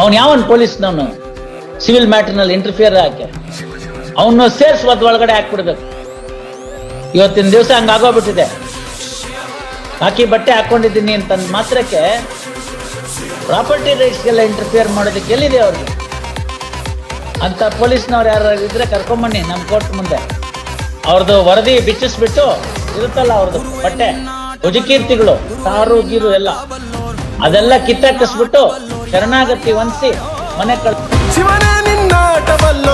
ಅವನ್ ಯಾವನ್ ಪೊಲೀಸ್ನವನು? Civil ಮ್ಯಾಟರ್ನಲ್ಲಿ interfere ಹಾಕಿ ಅವನು ಸೇರ್ಸ್ ಒಳಗಡೆ ಹಾಕ್ಬಿಡ್ಬೇಕು. ಇವತ್ತಿನ ದಿವಸ ಹಂಗಾಗೋಗ್ಬಿಟ್ಟಿದೆ ಹಾಕಿ ಬಟ್ಟೆ ಹಾಕೊಂಡಿದ್ದೀನಿ ಅಂತ ಮಾತ್ರಕ್ಕೆ ಪ್ರಾಪರ್ಟಿ ರೈಟ್ಸ್ಗೆಲ್ಲ ಇಂಟರ್ಫಿಯರ್ ಮಾಡೋದಕ್ಕೆ ಎಲ್ಲಿದೆ ಅವ್ರಿಗೆ? ಅಂತ ಪೊಲೀಸ್ನವ್ರು ಯಾರು ಇದ್ರೆ ಕರ್ಕೊಂಬನ್ನಿ ನಮ್ಮ ಕೋರ್ಟ್ ಮುಂದೆ. ಅವ್ರದ್ದು ವರದಿ ಬಿಚ್ಚಿಸ್ಬಿಟ್ಟು ಇರುತ್ತಲ್ಲ ಅವ್ರದ್ದು ಬಟ್ಟೆ ಉಜಕೀರ್ತಿಗಳು ಕಾರು ಗೀರು ಎಲ್ಲ. ಅದೆಲ್ಲ ಕಿತ್ತಾಕಿಸ್ಬಿಟ್ಟು ಶರಣಾಗತಿ ಹೊಂದಿಸಿ ಮನೆ ಕಳ್ ಶಿವನೇ ನಿನ್ನಾಟ ಬಲ್ಲೋರ್ ಯಾರ್ಯಾರೋ ಶಿವ